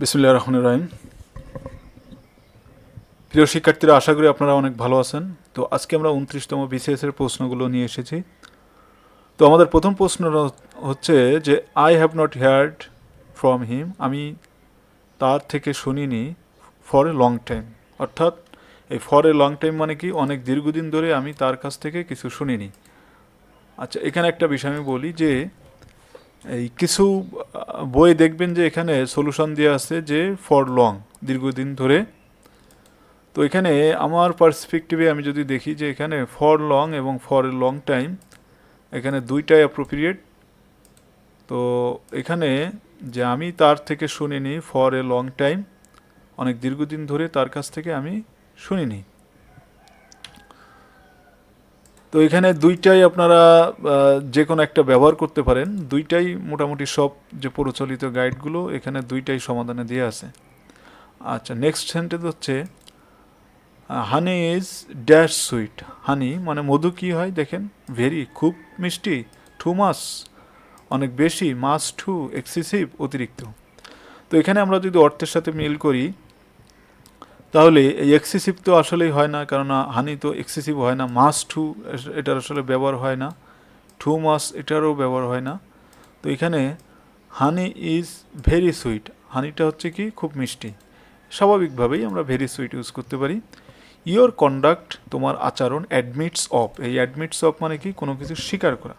বিসমুল্লাহ রহমান রহিম। প্রিয় শিক্ষার্থীরা, আশা করি আপনারা অনেক ভালো আছেন। তো আজকে আমরা উনত্রিশতম বিসিএস এর প্রশ্নগুলো নিয়ে এসেছি। তো আমাদের প্রথম প্রশ্ন হচ্ছে যে I have not heard from him আমি তার থেকে শুনিনি ফর এ লং টাইম অর্থাৎ এই ফর এ লং টাইম মানে কি? অনেক দীর্ঘদিন ধরে আমি তার কাছ থেকে কিছু শুনিনি। আচ্ছা এখানে একটা বিষয় আমি বলি যে এই কিছু বই দেখবেন যে এখানে সলিউশন দেওয়া আছে যে ফর লং দীর্ঘদিন ধরে। তো এখানে আমার পার্সপেক্টিভে আমি যদি দেখি যে এখানে ফর লং এবং ফর এ লং টাইম এখানে দুইটাই অ্যাপ্রোপ্রিয়েট তো এখানে যে আমি তার থেকে শুনিনি ফর এ লং টাইম অনেক দীর্ঘদিন ধরে তার কাছ থেকে আমি শুনিনি। তো এখানে দুইটাই আপনারা যে কোনো একটা ব্যবহার করতে পারেন। দুইটাই মোটামুটি সব যে প্রচলিত গাইডগুলো, এখানে দুইটাই সমাধানে দিয়ে আছে। আচ্ছা নেক্সট সেন্টেন্স হচ্ছে honey is dash sweet honey মানে মধু কি হয় দেখেন? ভেরি খুব মিষ্টি টু মাস অনেক বেশি মাস টু এক্সেসিভ অতিরিক্ত। তো এখানে আমরা যদি অর্থের সাথে মিল করি তাহলে এই এক্সেসিভ তো আসলেই হয় না, কেননা হানি তো এক্সেসিভ হয় না মাস টু এটার আসলে ব্যবহার হয় না টু মাস এটারও ব্যবহার হয় না। তো এখানে হানি ইজ ভেরি সুইট হানিটা হচ্ছে কি খুব মিষ্টি। স্বাভাবিকভাবেই আমরা ভেরি সুইট ইউজ করতে পারি। ইওর কন্ডাক্ট তোমার আচরণ অ্যাডমিটস অফ এই অ্যাডমিটস অফ মানে কি কোনো কিছু স্বীকার করা।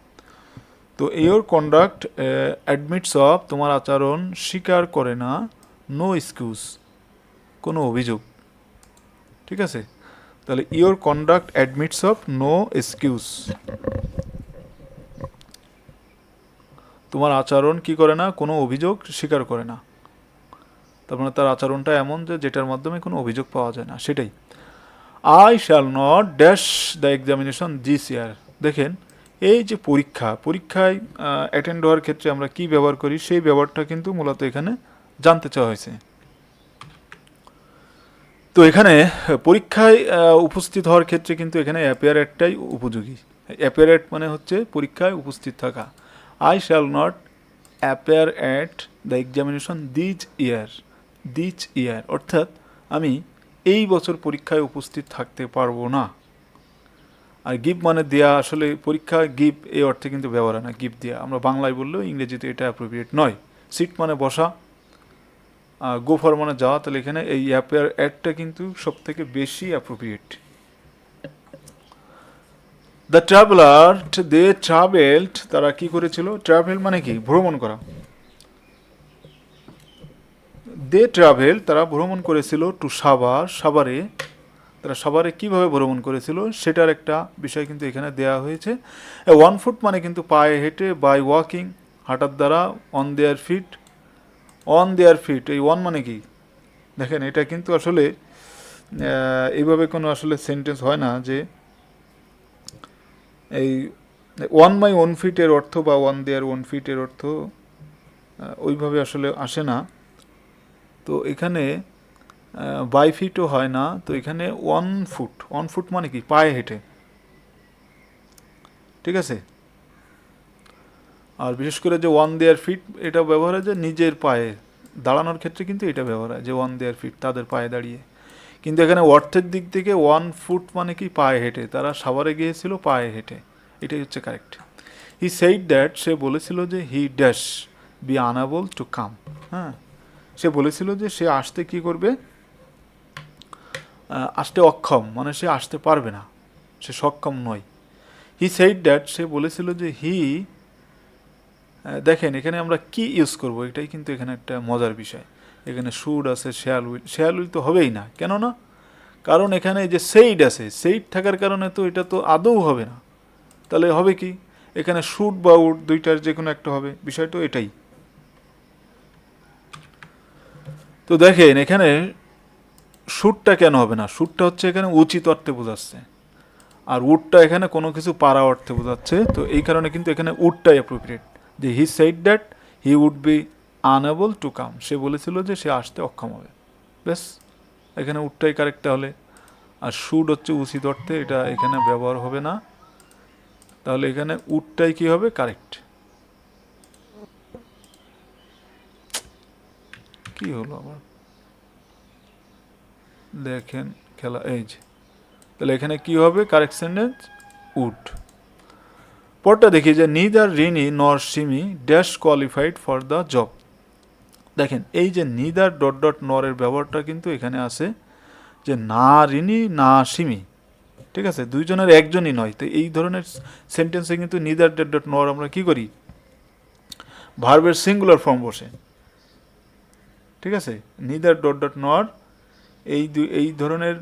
তো ইওর কন্ডাক্ট অ্যাডমিটস অফ তোমার আচরণ স্বীকার করে না নো এক্সকিউজ কোনো অভিযোগ। ঠিক আছে? তাহলে your conduct admits of no excuse তোমার আচরণ কি করে না? কোনো অভিযোগ স্বীকার করে না। তার মানে তার আচরণটা এমন যে যেটার মাধ্যমে কোনো অভিযোগ পাওয়া যায় না। সেটাই। I shall not dash the examination this year দেখেন, এই যে পরীক্ষা, পরীক্ষায় অ্যাটেন্ড হওয়ার ক্ষেত্রে আমরা কি ব্যবহার করি? সেই ব্যবহারটা কিন্তু মূলত এখানে জানতে চাওয়া হয়েছে। তো এখানে পরীক্ষায় উপস্থিত হওয়ার ক্ষেত্রে কিন্তু এখানে অ্যাপিয়ারেটটাই উপযোগী। অ্যাপিয়ারেট মানে হচ্ছে পরীক্ষায় উপস্থিত থাকা। I shall not appear at the examination this year this year অর্থাৎ আমি এই বছর পরীক্ষায় উপস্থিত থাকতে পারব না। আর গিভ মানে দেয়া, আসলে পরীক্ষা গিভ এই অর্থে কিন্তু ব্যবহার হয় না গিভ দেয়া। আমরা বাংলায় বললেও ইংরেজিতে এটা অ্যাপ্রোপ্রিয়েট নয়। সিট মানে বসা গোফর মানে যাওয়া তাহলে এখানে এই অ্যাপেয়ার অ্যাডটা কিন্তু সব থেকে বেশি appropriate the traveller they travelled তারা কি করেছিল? ট্রাভেল মানে কি? ভ্রমণ করা। দে ট্রাভেল তারা ভ্রমণ করেছিল টু সাভার, সাভারে। তারা সাভারে কীভাবে ভ্রমণ করেছিল? সেটার একটা বিষয় কিন্তু এখানে দেয়া হয়েছে। ওয়ান ফুট মানে কিন্তু পায়ে হেঁটে বাই ওয়াকিং হাঁটার দ্বারা on their feet on their feet এই ওয়ান মানে কি? দেখেন, এটা কিন্তু আসলে এইভাবে কোনো আসলে সেন্টেন্স হয় না যে, এই ওয়ান বাই ওয়ান ফিটের অর্থ বা ওয়ান দেয়ার ওয়ান ফিটের অর্থ ওইভাবে আসলে আসে না। তো এখানে বাই ফিটও হয় না, তো এখানে ওয়ান ফুট ওয়ান ফুট মানে কি? পায়ে হেঁটে। ঠিক আছে? আর বিশেষ করে যে ওয়ান দেয়ার ফিট এটা ব্যবহার হয় যে নিজের পায়ে দাঁড়ানোর ক্ষেত্রে কিন্তু এটা ব্যবহার হয়, যে ওয়ান দেয়ার ফিট তাদের পায়ে দাঁড়িয়ে। কিন্তু এখানে অর্থের দিক থেকে ওয়ান ফুট মানে কি পায়ে হেঁটে, তারা সাভারে গিয়েছিল, পায়ে হেঁটে। এটাই হচ্ছে কারেক্ট হি সেইড দ্যাট সে বলেছিল যে he dash be unable to come হ্যাঁ সে বলেছিল যে সে আসতে কি করবে? আসতে অক্ষম মানে সে আসতে পারবে না, সে সক্ষম নয়। হি সেইড দ্যাট সে বলেছিল যে হি দেখেন, এখানে আমরা কি ইউজ করব? এটাই কিন্তু এখানে একটা মজার বিষয়। এখানে শুড আছে শেয়াল উইল শেয়াল উইল তো হবেই না। কেন না কারণ এখানে যে সেইড আছে সেইড থাকার কারণে তো এটা তো আদৌ হবে না। তাহলে হবে কি? এখানে শুড বা উড দুইটার যে কোনো একটা হবে। বিষয় তো এটাই। তো দেখেন, এখানে শুটটা কেন হবে না? শুটটা হচ্ছে এখানে উচিত অর্থে বোঝাচ্ছে। আর উডটা এখানে কোনো কিছু পারা অর্থে বোঝাচ্ছে। তো এই কারণে কিন্তু এখানে উডটাই অ্যাপ্রোপ্রিয়েট যে he said that he would be unable to come সে বলেছিল যে সে আসতে অক্ষম হবে। ব্যাস, এখানে উডটাই কারেক্ট তাহলে আর শুড হচ্ছে উচিত অর্থে, এটা এখানে ব্যবহার হবে না। তাহলে এখানে উডটাই কি হবে? কারেক্ট। কি হলো আবার? দেখেন খেলা, এই যে। তাহলে এখানে কি হবে? Correct sentence, would. পরটা দেখি যে neither Rini nor Simi dash qualified for the job দেখেন, এই যে নিদার ডট ডট নরের ব্যবহারটা কিন্তু এখানে আছে যে না রিনি না সিমি। ঠিক আছে? দুইজনের একজনই নয়। তো এই ধরনের সেন্টেন্সে কিন্তু নিদার ডট ডট নর আমরা কি করি? ভার্বের সিঙ্গুলার ফর্ম বসে। ঠিক আছে? নিদার ডট ডট নর, এই দুই এই ধরনের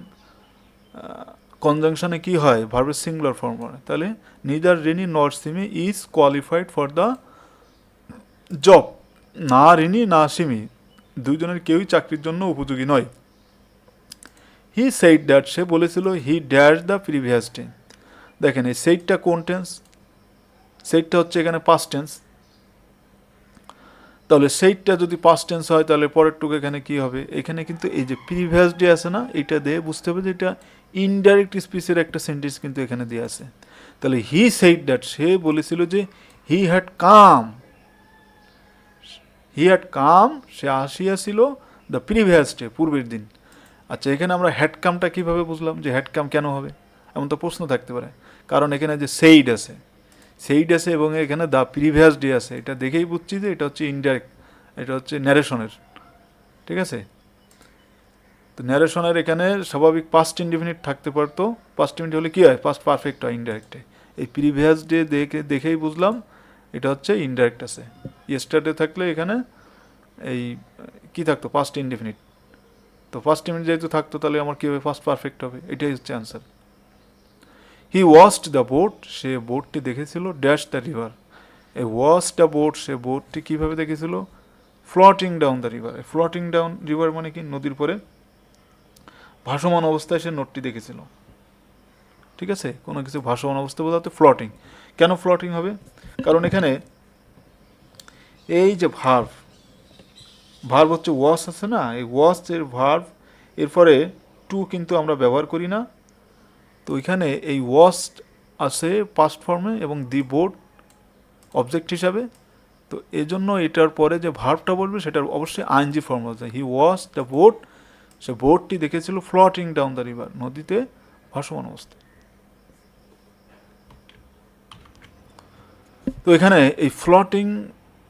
কনজাংশনে কি হয়? ভার্বের সিঙ্গুলার ফর্ম হয়। তাহলে neither Rini nor Simi is qualified for the job না রিনি না সিমি দুইজনের কেউই চাকরির জন্য উপযোগী নয়। হি সেইড দ্যাট সে বলেছিল he dash the previous day দেখেন, এই সেইটটা কোন টেন্স সেইটটা হচ্ছে এখানে পাস্ট টেন্স তাহলে সেইটটা যদি পাস্ট টেন্স হয়, তাহলে পরের টুকু এখানে কি হবে? এখানে কিন্তু এই যে প্রিভিয়াস ডে আছে না এটা দিয়ে বুঝতে হবে যে এটা ইনডাইরেক্ট স্পিচের একটা সেন্টেন্স কিন্তু এখানে দিয়ে আছে। তাহলে হি সেইড দ্যাট সে বলেছিল যে he had come he had come সে আসিয়াছিল দ্য প্রিভিয়াস ডে পূর্বের দিন। আচ্ছা এখানে আমরা হ্যাডকামটা কীভাবে বুঝলাম? যে হ্যাডকাম কেন হবে? এমন তো প্রশ্ন থাকতে পারে। কারণ এখানে যে সেইড আছে সেইড আছে এবং এখানে দ্য প্রিভিয়াস ডে আছে, এটা দেখেই বুঝছি যে এটা হচ্ছে ইনডাইরেক্ট এটা হচ্ছে ন্যারেশনের ঠিক আছে? তো ন্যারেশনের এখানে স্বাভাবিক পাস্ট ইনডিফিনিট থাকতে পারতো। পাস্ট ইনডিফিনিট হলে কী হয়? পাস্ট পারফেক্ট হয় ইনডাইরেক্টে এই প্রিভিয়াস ডে দেখে, দেখেই বুঝলাম এটা হচ্ছে ইনডাইরেক্ট আছে। ইয়েস্টারডে থাকলে এখানে এই, কি থাকতো? পাস্ট ইনডিফিনিট তো ফার্স্ট মিনিট যেহেতু থাকতো, তাহলে আমার কী হবে? ফার্স্ট পারফেক্ট হবে। এটাই হচ্ছে answer he watched the boat সে বোটটি দেখেছিল dash the river a watched the boat সে বোটটি কীভাবে দেখেছিল? Floating down the river floating down river মানে কি? নদীর পরে। ভাসমান অবস্থায় সে নোটটি দেখেছিল। ঠিক আছে? কোনো কিছু ভাসমান অবস্থা বোঝাতে ফ্লটিং। কেন ফ্লটিং হবে? কারণ এখানে এই যে ভার্ভ ভার্ভ হচ্ছে ওয়াশ আছে না? এই ওয়াশ এর ভার্ভ এরপরে টু কিন্তু আমরা ব্যবহার করি না। তো ওইখানে এই ওয়াশ আছে পাস্ট ফর্মে এবং দি বোর্ড অবজেক্ট হিসাবে। তো এজন্য এটার পরে যে ভার্ভটা বলবে, সেটার অবশ্যই আইনজি ফর্ম আছে। হি ওয়াশ দ্য বোট সে বোটটি দেখেছিল ফ্লটিং ডাউন দ্য রিভার, নদীতে ভাসমান অবস্থায়। তো এখানে এই ফ্লটিং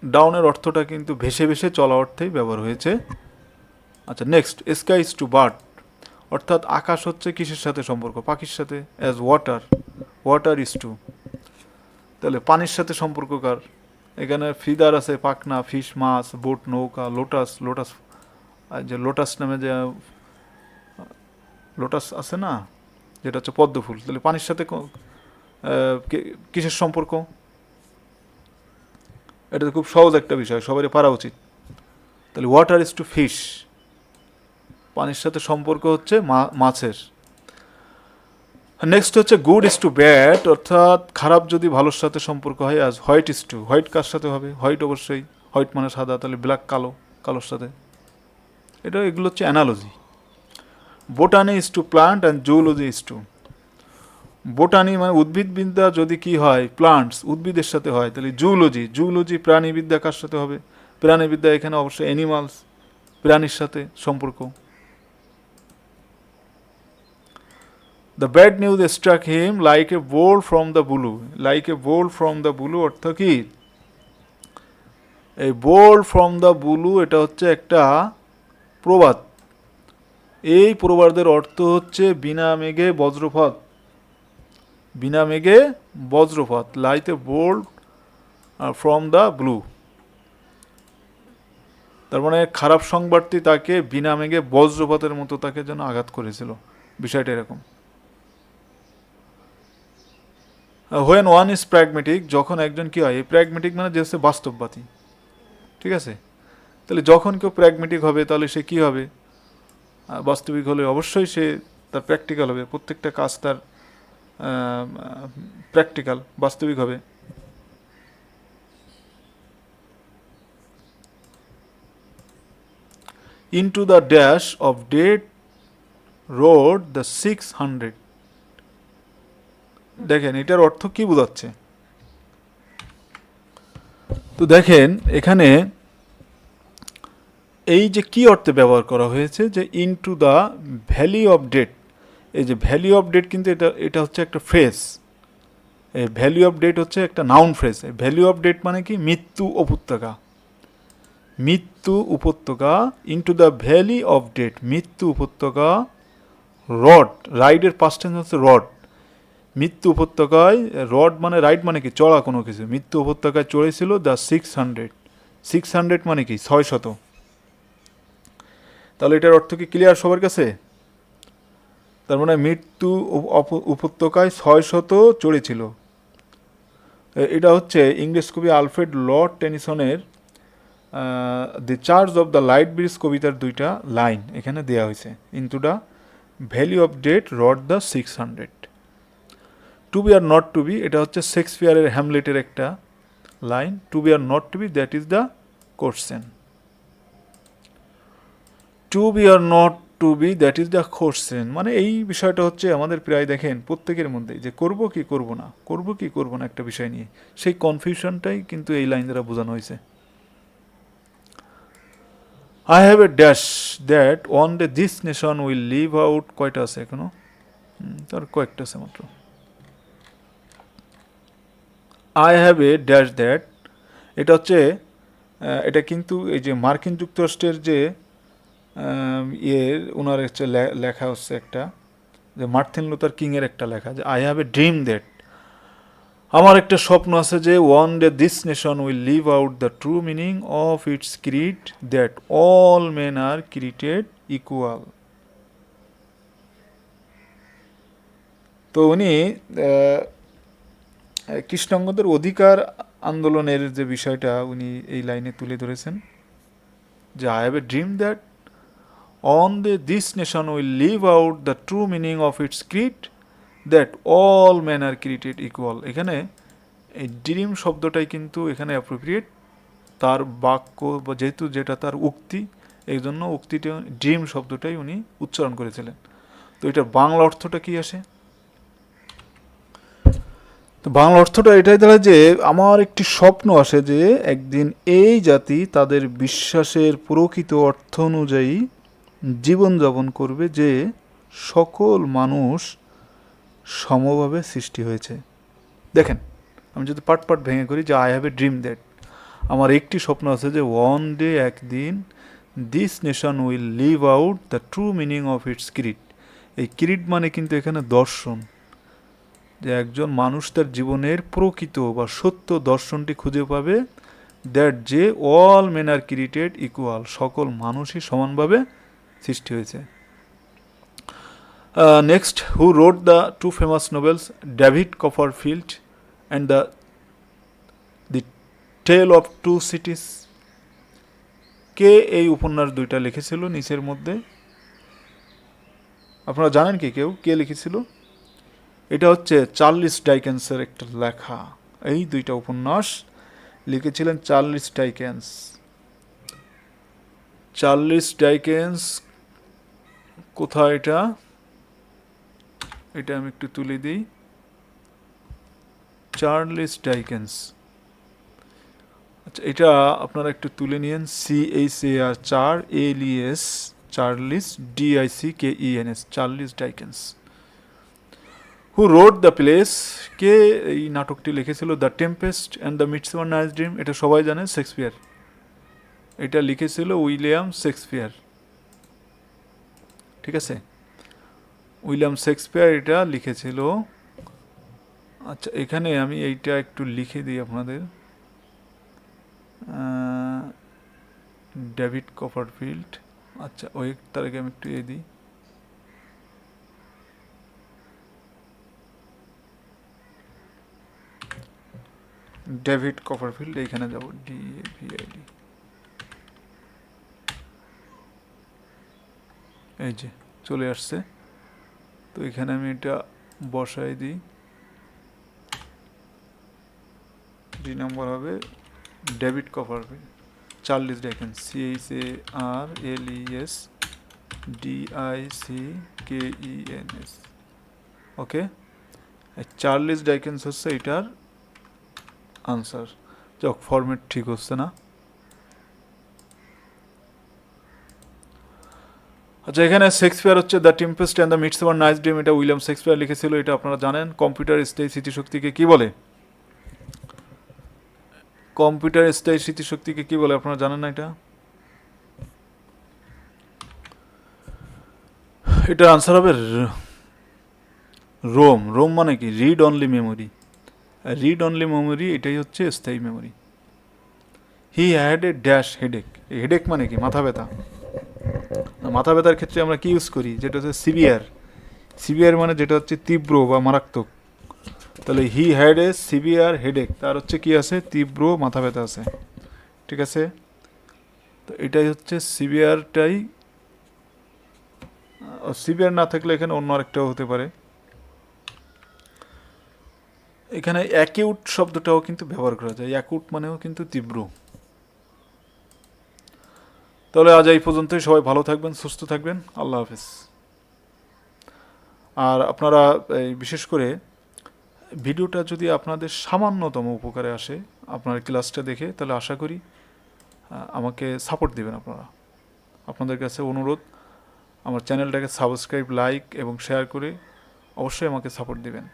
ডাউনের অর্থটা কিন্তু ভেসে ভেসে চলা অর্থেই ব্যবহার হয়েছে। আচ্ছা next sky is to bird অর্থাৎ আকাশ হচ্ছে কিসের সাথে সম্পর্ক? পাখির সাথে? As water water is to তাহলে পানির সাথে সম্পর্ক কার? এখানে ফিদার আছে, পাখনা ফিশ মাছ বোট নৌকা লোটাস লোটাস যে লোটাস নামে যে, লোটাস আছে না, যেটা হচ্ছে পদ্ম ফুল, তাহলে পানির সাথে কিসের সম্পর্ক? এটা তো খুব সহজ একটা বিষয়, সবারই পারা উচিত। তাহলে ওয়াটার ইজ টু ফিশ পানির সাথে সম্পর্ক হচ্ছে মাছের। নেক্সট হচ্ছে গুড ইজ টু ব্যাড অর্থাৎ খারাপ যদি ভালোর সাথে সম্পর্ক হয় আজ হোয়াইট ইজ টু হোয়াইট কার সাথে হবে? হোয়াইট অবশ্যই হোয়াইট মানে সাদা, তাহলে ব্ল্যাক কালো, কালোর সাথে। এটা এগুলো হচ্ছে analogy botany is to plant and zoology is to botany মানে উদ্ভিদবিদ্যা যদি কি হয় প্লান্টস উদ্ভিদের সাথে হয়, তাহলে জুওলজি জুওলজি প্রাণীবিদ্যা কার সাথে হবে? প্রাণীবিদ্যা এখানে অবশ্যই অ্যানিমালস প্রাণীর সাথে সম্পর্ক। The bad news struck him like a bolt from the blue like a bolt from the blue অর্থ কি? এই বোল্ড ফ্রম দ্য বুলু এটা হচ্ছে একটা প্রবাদ। এই প্রবাদের অর্থ হচ্ছে বিনা মেঘে বজ্রপাত। বিনা মেঘে বজ্রপাত লাইতে বোল্ড ফ্রম দ্য ব্লু তার মানে খারাপ সংবাদটি তাকে বিনা মেঘে বজ্রপাতের মতো তাকে যেন আঘাত করেছিল। বিষয়টা এরকম। হোয়েন ওয়ান ইজ প্র্যাগমেটিক যখন একজন কী হয়? এই প্র্যাগমেটিক মানে যে হচ্ছে বাস্তববাদী। ঠিক আছে? তাহলে যখন কেউ প্র্যাগমেটিক হবে, তাহলে সে কি হবে? বাস্তবিক হলে অবশ্যই সে তার প্র্যাকটিক্যাল হবে। প্রত্যেকটা কাজ তার প্র্যাকটিক্যাল বাস্তবিক হবে। Into the dash of death rode the six hundred দেখেন, এটার অর্থ কি বোঝাচ্ছে? তো দেখেন, এখানে এই যে কি অর্থে ব্যবহার করা হয়েছে, যে into the valley of death এই যে ভ্যালি অফ ডেট কিন্তু এটা এটা হচ্ছে একটা ফ্রেজ এই ভ্যালি অফ ডেট হচ্ছে একটা noun phrase valley of death মানে কি? মৃত্যু উপত্যকা। মৃত্যু উপত্যকা into the valley of death মৃত্যু উপত্যকা রড রাইডের পাস্ট টেন্স হচ্ছে রড মৃত্যু উপত্যকায় রড মানে রাইড মানে কি? চড়া কোনো কিছু। মৃত্যু উপত্যকায় চড়েছিল the six hundred six hundred মানে কি? ছয় শত তাহলে এটার অর্থ কি ক্লিয়ার সবার কাছে? তার মানে মৃত্যু উপত্যকায় ছয় শত চড়েছিল এটা হচ্ছে ইংরেজ কবি Alfred Lord টেনিসনের the charge of the light brigade কবিতার দুইটা লাইন এখানে দেওয়া হয়েছে। Into the valley of death rode the six hundred to be or not to be এটা হচ্ছে শেক্সপিয়ারের হ্যামলেটের একটা line. To be or not to be that is the question to be or not to be that is the question মানে এই বিষয়টা হচ্ছে আমাদের প্রায় দেখেন প্রত্যেকের মধ্যে, যে করব কি করব না, করব কি করব না একটা বিষয় নিয়ে। সেই কনফিউশনটাই কিন্তু এই লাইন দ্বারা বোঝানো হয়েছে। I have a dash that one day this nation will live out কয়টা আছে এখনও? তার কয়েকটা আছে মাত্র। I have a dash that এটা হচ্ছে এটা কিন্তু এই যে মার্কিন যুক্তরাষ্ট্রের যে ইয়ে ওনার হচ্ছে লেখা হচ্ছে একটা, যে মার্থিন লুথার কিংয়ের একটা লেখা, যে I have a dream that আমার একটা স্বপ্ন আছে যে one day this nation will live out the true meaning of its creed that all men are created equal তো উনি কৃষ্ণাঙ্গদের অধিকার আন্দোলনের যে বিষয়টা উনি এই লাইনে তুলে ধরেছেন, যে I have a dream that on the this nation will live out the true meaning of its creed that all man are created equal এখানে এই ড্রিম শব্দটাই কিন্তু এখানে অ্যাপ্রোপ্রিয়েট তার বাক্য বা যেহেতু যেটা তার উক্তি, এই জন্য উক্তিটা, ড্রিম শব্দটাই উনি উচ্চারণ করেছিলেন। তো এটার বাংলা অর্থটা কি আসে? তো বাংলা অর্থটা এটাই দাঁড়ায় যে আমার একটি স্বপ্ন আসে যে একদিন এই জাতি তাদের বিশ্বাসের প্রকৃত অর্থ অনুযায়ী জীবনযাপন করবে যে সকল মানুষ সমভাবে সৃষ্টি হয়েছে। দেখেন, আমি যদি পাট পাট ভেঙে করি যে I have a dream that আমার একটি স্বপ্ন আছে যে ওয়ান ডে একদিন this nation will live out the true meaning of its creed এই ক্রিড মানে কিন্তু এখানে দর্শন। যে একজন মানুষ তার জীবনের প্রকৃত বা সত্য দর্শনটি খুঁজে পাবে দ্যাট যে all men are created equal সকল মানুষই সমানভাবে সৃষ্টি হয়েছে। Next who wrote the two famous novels David Copperfield and the the tale of two cities কে এই উপন্যাস দুইটা লিখেছিল নিচের মধ্যে? আপনারা জানেন কি কেউ? কে লিখেছিল? এটা হচ্ছে চার্লিস ডাইকেন্সের একটা লেখা। এই দুইটা উপন্যাস লিখেছিলেন চার্লিস ডাইকেন্স। চার্লিস ডাইকেন্স কোথায় এটা? এটা আমি একটু তুলে দিই। চার্লিস ডাইকেন্স আচ্ছা এটা আপনারা একটু তুলে নিয়েন। আর চার L E S Charles DIC K E N S Charles Dickens who wrote the plays কে এই নাটকটি লিখেছিল? The Tempest and the Midsummer Night's Dream এটা সবাই জানে শেক্সপিয়ার এটা লিখেছিল উইলিয়াম শেক্সপিয়ার। ঠিক আছে? উইলিয়াম শেক্সপিয়ার এটা লিখেছিল। আচ্ছা এখানে আমি এইটা একটু লিখে দিই আপনাদের। David Copperfield. আচ্ছা ওই তার আগে আমি একটু এ দিই। ডেভিড কপারফিল্ড, এইখানে যাব D A V I D এই যে, চলে আসছে। তো এখানে আমি এটা বসাই দিই। দুই নম্বর হবে David Copperfield Charles Dickens C H A R L E S D I C K E N S okay Charles Dickens হচ্ছে এটার আনসার যাক ফরম্যাট ঠিক হচ্ছে না। আচ্ছা এখানে শেক্সপিয়ার হচ্ছে the Tempest and the Midsummer Night's Dream এটা উইলিয়াম শেক্সপিয়ার লিখেছিল, এটা আপনারা জানেন। কম্পিউটার স্থায়ী স্মৃতিশক্তিকে কি বলে? কম্পিউটার স্থায়ী স্মৃতিশক্তিকে কি বলে, আপনারা জানেন না এটা? এটার আনসার হবে রোম। রোম মানে কি? Read only memory read only memory এটাই হচ্ছে স্থায়ী memory he had a dash headache headache মানে কি? মাথা ব্যথা। মাথা ব্যথার ক্ষেত্রে আমরা কি ইউজ করি? যেটা হচ্ছে সিভিয়ার সিভিয়ার মানে যেটা হচ্ছে তীব্র বা মারাত্মক। তাহলে he had a severe headache তার হচ্ছে কি আছে? তীব্র মাথা ব্যথা আছে। ঠিক আছে? তো এটাই হচ্ছে সিভিয়ারটাই সিভিয়ার না থাকলে এখানে অন্য আরেকটাও হতে পারে। এখানে অ্যাকিউট শব্দটাও কিন্তু ব্যবহার করা যায়। অ্যাকুট মানেও কিন্তু তীব্র। তাহলে আজ এই পর্যন্তই। সবাই ভালো থাকবেন, সুস্থ থাকবেন। আল্লাহ হাফেজ। আর আপনারা এই বিশেষ করে ভিডিওটা যদি আপনাদের সামান্যতম উপকারে আসে, আপনার ক্লাসটা দেখে, তাহলে আশা করি আমাকে সাপোর্ট দিবেন আপনারা। আপনাদের কাছে অনুরোধ, আমার চ্যানেলটাকে সাবস্ক্রাইব, লাইক এবং শেয়ার করে অবশ্যই আমাকে সাপোর্ট দিবেন।